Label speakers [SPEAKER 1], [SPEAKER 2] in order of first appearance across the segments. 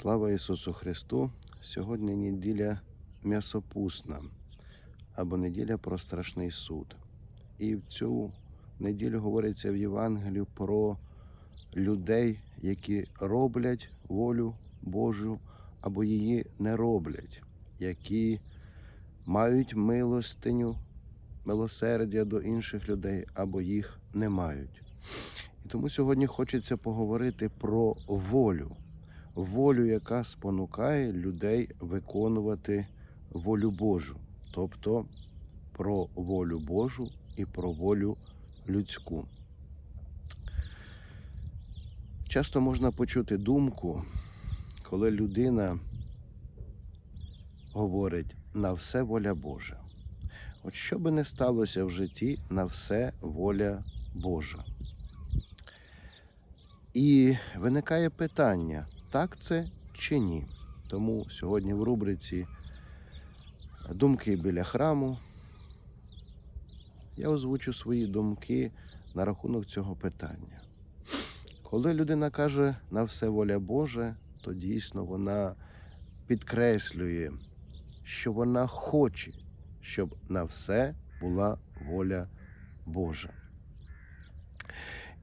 [SPEAKER 1] Слава Ісусу Христу! Сьогодні неділя м'ясопусна або неділя про страшний суд. І в цю неділю говориться в Євангелію про людей, які роблять волю Божу або її не роблять, які мають милостиню, милосердя до інших людей або їх не мають. І тому сьогодні хочеться поговорити про волю волю, яка спонукає людей виконувати волю Божу, тобто про волю Божу і про волю людську. Часто можна почути думку, коли людина говорить на все воля Божа. От що би не сталося в житті, на все воля Божа. І виникає питання, так це чи ні. Тому сьогодні в рубриці Думки біля храму я озвучу свої думки на рахунок цього питання. Коли людина каже на все воля Божа, то дійсно вона підкреслює, що вона хоче, щоб на все була воля Божа.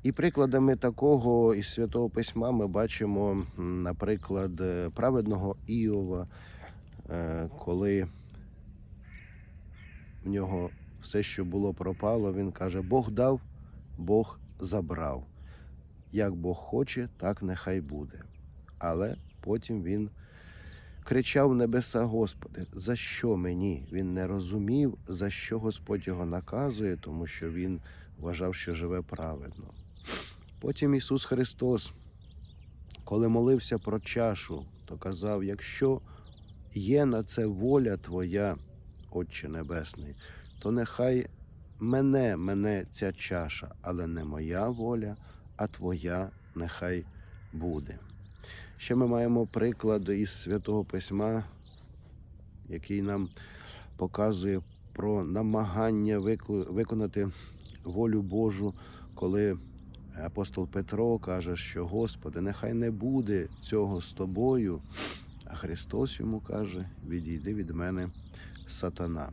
[SPEAKER 1] І прикладами такого із святого письма ми бачимо, наприклад, е, праведного Іова, е, коли в нього все, що було, пропало, він каже: Бог дав, Бог забрав. Як Бог хоче, так нехай буде. Але потім він кричав в небеса Господи, за що мені? Він не розумів, за що Господь його наказує, тому що він вважав, що живе праведно. Потім Ісус Христос, коли молився про чашу, то казав: якщо є на це воля Твоя, Отче Небесний, то нехай мене, мене ця чаша, але не моя воля, а Твоя нехай буде. Ще ми маємо приклад із Святого Письма, який нам показує про намагання виконати волю Божу, коли апостол Петро каже, що Господи, нехай не буде цього з тобою. А Христос йому каже: відійди від мене, сатана.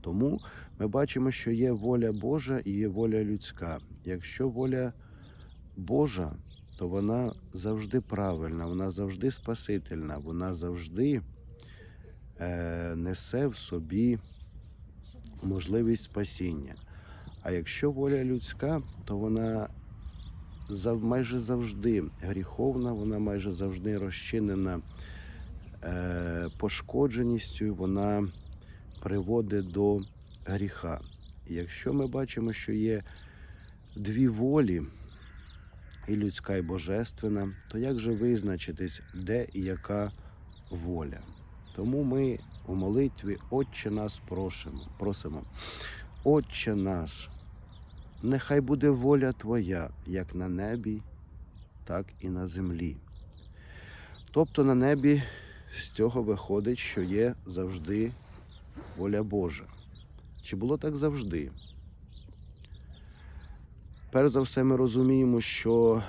[SPEAKER 1] Тому ми бачимо, що є воля Божа і є воля людська. Якщо воля Божа, то вона завжди правильна, вона завжди спасительна, вона завжди е, несе в собі можливість спасіння. А якщо воля людська, то вона майже завжди гріховна, вона майже завжди розчинена е, пошкодженістю, вона приводить до гріха. Якщо ми бачимо, що є дві волі, і людська, і божественна, то як же визначитись, де і яка воля? Тому ми у молитві Отче нас просимо, просимо. Отче наш, нехай буде воля Твоя, як на небі, так і на землі. Тобто на небі з цього виходить, що є завжди воля Божа. Чи було так завжди? Перш за все, ми розуміємо, що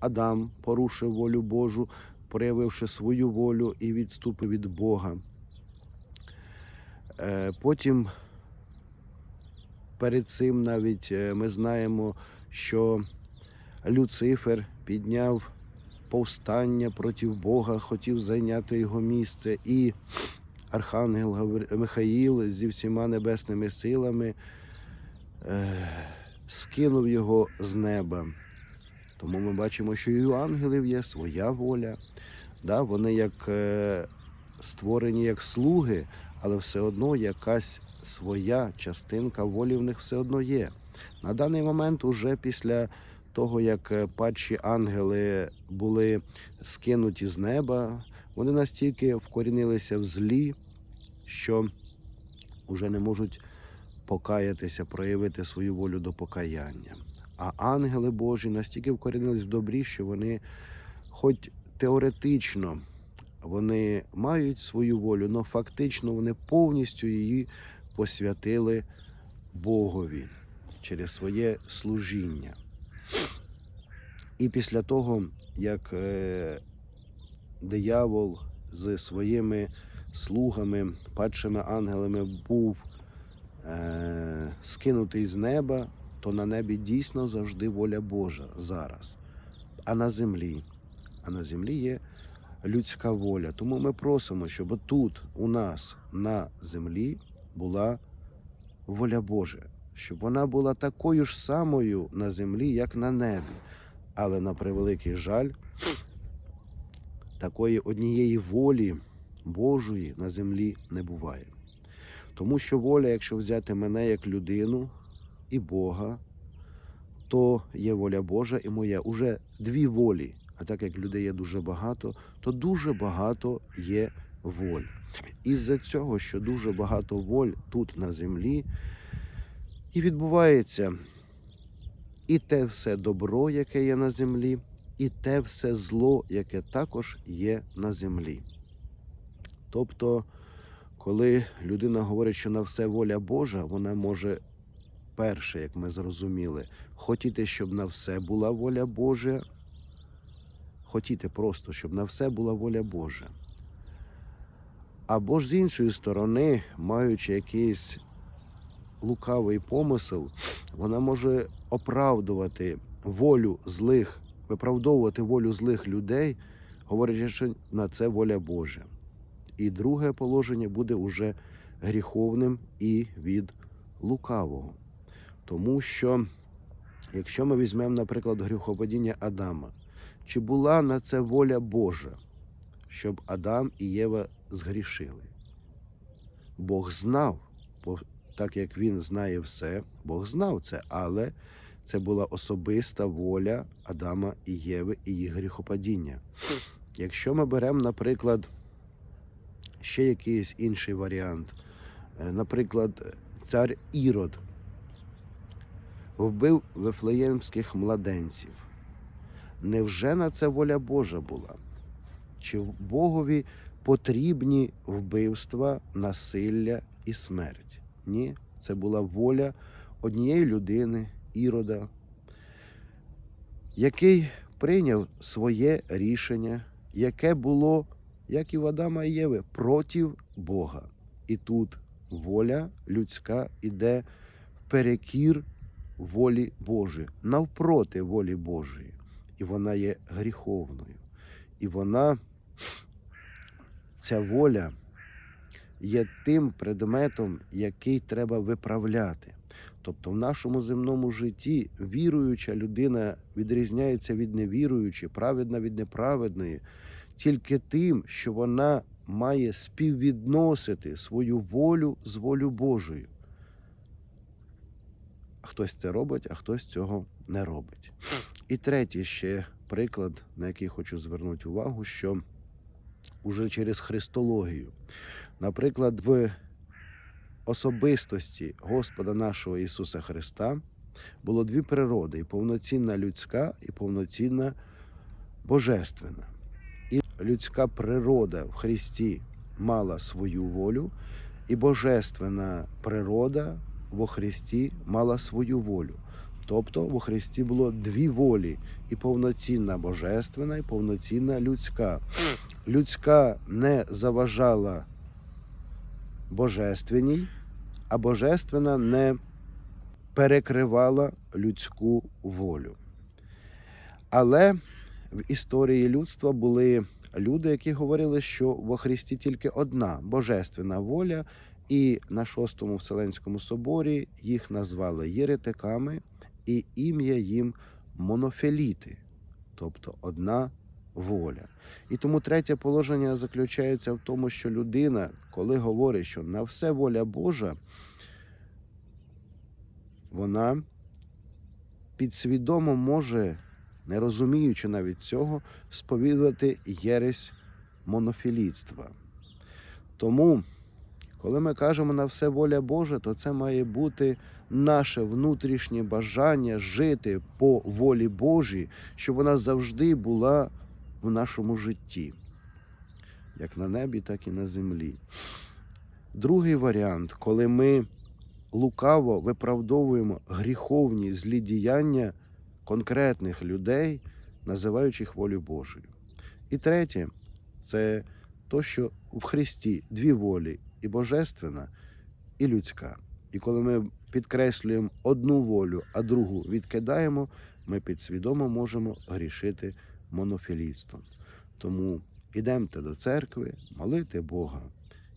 [SPEAKER 1] Адам порушив волю Божу, проявивши свою волю і відступив від Бога. Е, Потім перед цим навіть е, ми знаємо, що Люцифер підняв повстання проти Бога, хотів зайняти його місце, і Архангел Михаїл зі всіма небесними силами е, скинув його з неба. Тому ми бачимо, що і у ангелів є своя воля. Да, вони як е, створені як слуги, але все одно якась своя частинка волі в них все одно є. На даний момент, уже після того, як е, падші ангели були скинуті з неба, вони настільки вкорінилися в злі, що вже не можуть покаятися, проявити свою волю до покаяння. А ангели Божі настільки вкорінились в добрі, що вони, хоч теоретично, вони мають свою волю, але фактично вони повністю її посвятили Богові через своє служіння. І після того, як е, диявол з своїми слугами, падшими ангелами був е, скинутий з неба, то на небі дійсно завжди воля Божа зараз. А на землі, а на землі є людська воля. Тому ми просимо, щоб тут у нас на землі була воля Божа, щоб вона була такою ж самою на землі, як на небі. Але на превеликий жаль, такої однієї волі Божої на землі не буває. Тому що воля, якщо взяти мене як людину і Бога, то є воля Божа і моя. Уже дві волі. А так як людей є дуже багато, то дуже багато є воль. Із-за цього, що дуже багато воль тут на землі, і відбувається і те все добро, яке є на землі, і те все зло, яке також є на землі. Тобто, коли людина говорить, що на все воля Божа, вона може перше, як ми зрозуміли, хотіти, щоб на все була воля Божа, хотіти просто, щоб на все була воля Божа. Або ж з іншої сторони, маючи якийсь лукавий помисел, вона може оправдувати волю злих, виправдовувати волю злих людей, говорячи, що на це воля Божа. І друге положення буде уже гріховним і від лукавого. Тому що, якщо ми візьмемо, наприклад, гріхопадіння Адама, чи була на це воля Божа, щоб Адам і Єва згрішили? Бог знав, так як він знає все, Бог знав це, але це була особиста воля Адама і Єви і їх гріхопадіння. Якщо ми беремо, наприклад, ще якийсь інший варіант, е, наприклад, цар Ірод вбив вифлеємських младенців. Невже на це воля Божа була? Чи Богові потрібні вбивства, насилля і смерть? Ні, це була воля однієї людини, Ірода, який прийняв своє рішення, яке було, як і в Адама і Єви, проти Бога. І тут воля людська іде перекір волі Божої, навпроти волі Божої. І вона є гріховною. І вона, ця воля, є тим предметом, який треба виправляти. Тобто в нашому земному житті віруюча людина відрізняється від невіруючої, праведна від неправедної, тільки тим, що вона має співвідносити свою волю з волю Божою. Хтось це робить, а хтось цього не робить. І третій ще приклад, на який хочу звернути увагу, що уже через христологію, наприклад, в особистості Господа нашого Ісуса Христа було дві природи: і повноцінна людська, і повноцінна божественна. І людська природа в Христі мала свою волю, і божественна природа во Христі мала свою волю. Тобто во Христі було дві волі: і повноцінна божественна, і повноцінна людська. Людська не заважала божественній, а божественна не перекривала людську волю. Але в історії людства були люди, які говорили, що во Христі тільки одна божественна воля, і на шостому Вселенському соборі їх назвали єретиками, і ім'я їм монофеліти, тобто одна воля. І тому третє положення заключається в тому, що людина, коли говорить, що на все воля Божа, вона підсвідомо може, не розуміючи навіть цього, сповідувати єресь монофілітства. Тому, коли ми кажемо на все воля Божа, то це має бути наше внутрішнє бажання жити по волі Божій, щоб вона завжди була в нашому житті, як на небі, так і на землі. Другий варіант, коли ми лукаво виправдовуємо гріховні злі діяння конкретних людей, називаючи їх волю Божою. І третє, це то, що в Христі дві волі і божественна, і людська. І коли ми підкреслюємо одну волю, а другу відкидаємо, ми підсвідомо можемо грішити монофілістом. Тому ідемте до церкви, молити Бога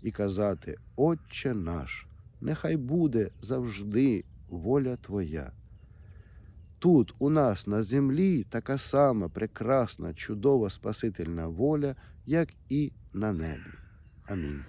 [SPEAKER 1] і казати: Отче наш, нехай буде завжди воля Твоя. Тут у нас на землі така сама прекрасна, чудова Спасительна воля, як і на небі. Амінь.